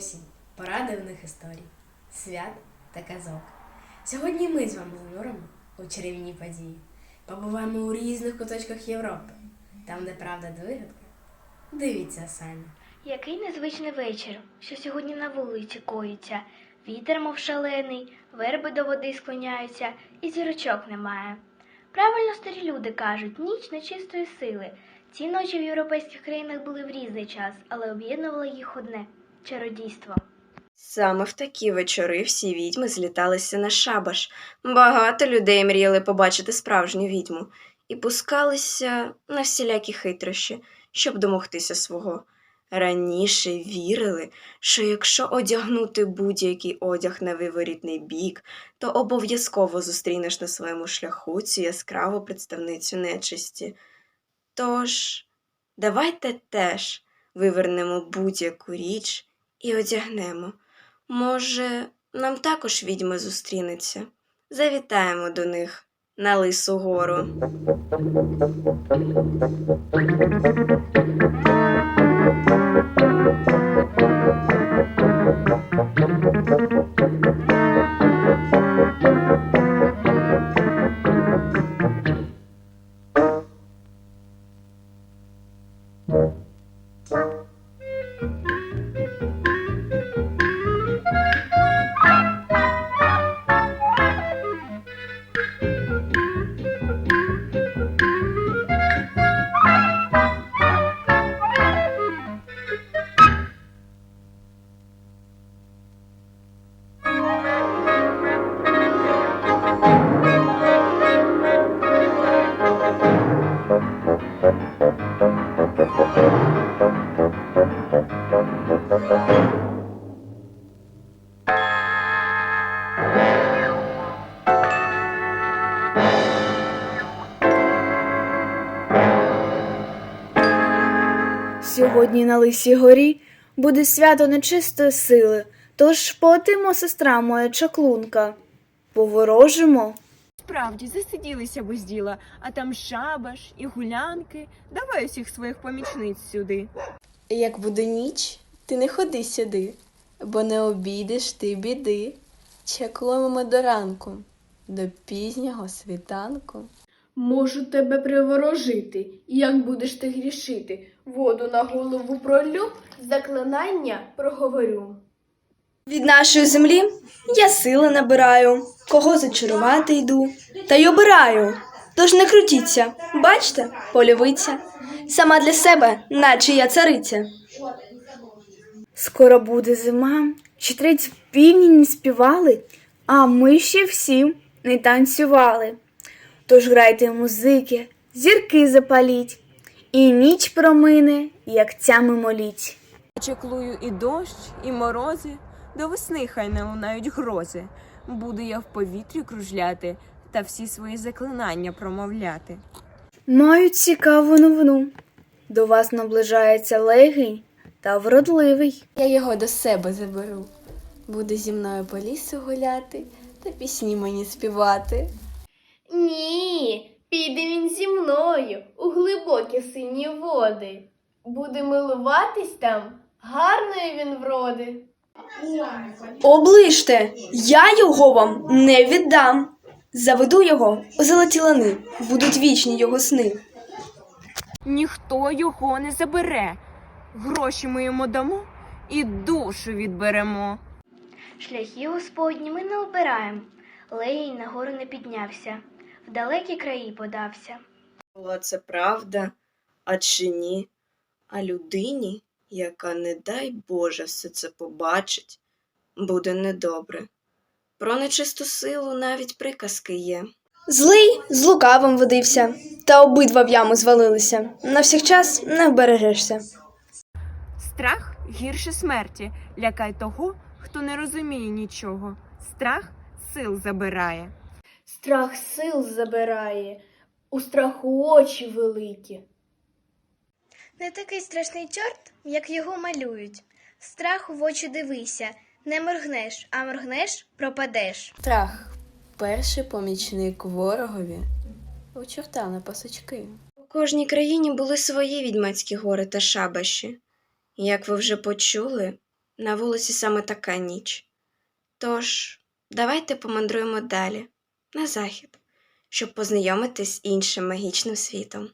осінь, пора дивних історій, свят та казок. Сьогодні ми з вами зануримо у чарівні події. Побуваємо у різних куточках Європи, там, де правда та. Дивіться самі. Який незвичний вечір, що сьогодні на вулиці коїться. Вітер, мов шалений, верби до води склоняються, і зірочок немає. Правильно старі люди кажуть, ніч нечистої сили. Ці ночі в європейських країнах були в різний час, але об'єднувало їх одне чародійство. Саме в такі вечори всі відьми зліталися на шабаш. Багато людей мріяли побачити справжню відьму і пускалися на всілякі хитрощі, щоб домогтися свого. Раніше вірили, що якщо одягнути будь-який одяг на виворітний бік, то обов'язково зустрінеш на своєму шляху цю яскраву представницю нечисті. Тож, давайте теж вивернемо будь-яку річ і одягнемо. Може, нам також відьма зустрінеться. Завітаємо до них на Лису гору. Сьогодні на Лисій горі буде свято нечистої сили, тож полетимо, сестра моя чаклунка. Поворожимо. Справді, засиділися без діла, а там шабаш і гулянки. Давай усіх своїх помічниць сюди. Як буде ніч, ти не ходи сюди, бо не обійдеш ти біди. Чаклуємо до ранку, до пізнього світанку. Можу тебе приворожити, і як будеш ти грішити, воду на голову пролю, заклинання проговорю. Від нашої землі я сили набираю, кого зачарувати йду, та й обираю. Тож не крутіться, бачте, полювиця, сама для себе, наче я цариця. Скоро буде зима, ще треть півні не співали, а ми ще всі не танцювали. Тож грайте музики, зірки запаліть, і ніч промине, як ця мимоліть. Чеклую і дощ, і морози, до весни хай не лунають грози. Буду я в повітрі кружляти та всі свої заклинання промовляти. Маю цікаву новину. До вас наближається легень та вродливий. Я його до себе заберу. Буде зі мною по лісу гуляти та пісні мені співати. Ні, піде він зі мною у глибокі сині води. Буде милуватись там, гарної він вроди. Оближте, я його вам не віддам. Заведу його у золоті лани, будуть вічні його сни. Ніхто його не забере. Гроші ми йому дамо і душу відберемо. Шляхи Господні ми не обираємо. Легінь на гору не піднявся, в далекі краї подався. Була це правда, а чи ні? А людині, яка, не дай Боже, все це побачить, буде недобре. Про нечисту силу навіть приказки є. Злий з лукавим водився, та обидва в яму звалилися. На всіх час не вбережешся. Страх гірше смерті. Лякай того, хто не розуміє нічого. Страх сил забирає. Страх сил забирає, у страху очі великі. Не такий страшний чорт, як його малюють. Страху в очі дивися, не моргнеш, а моргнеш пропадеш. Страх перший помічник ворогові у чорта на пасочки. У кожній країні були свої відьмацькі гори та шабаші. Як ви вже почули, на вулиці саме така ніч. Тож, давайте помандруємо далі, на захід, щоб познайомитись з іншим магічним світом.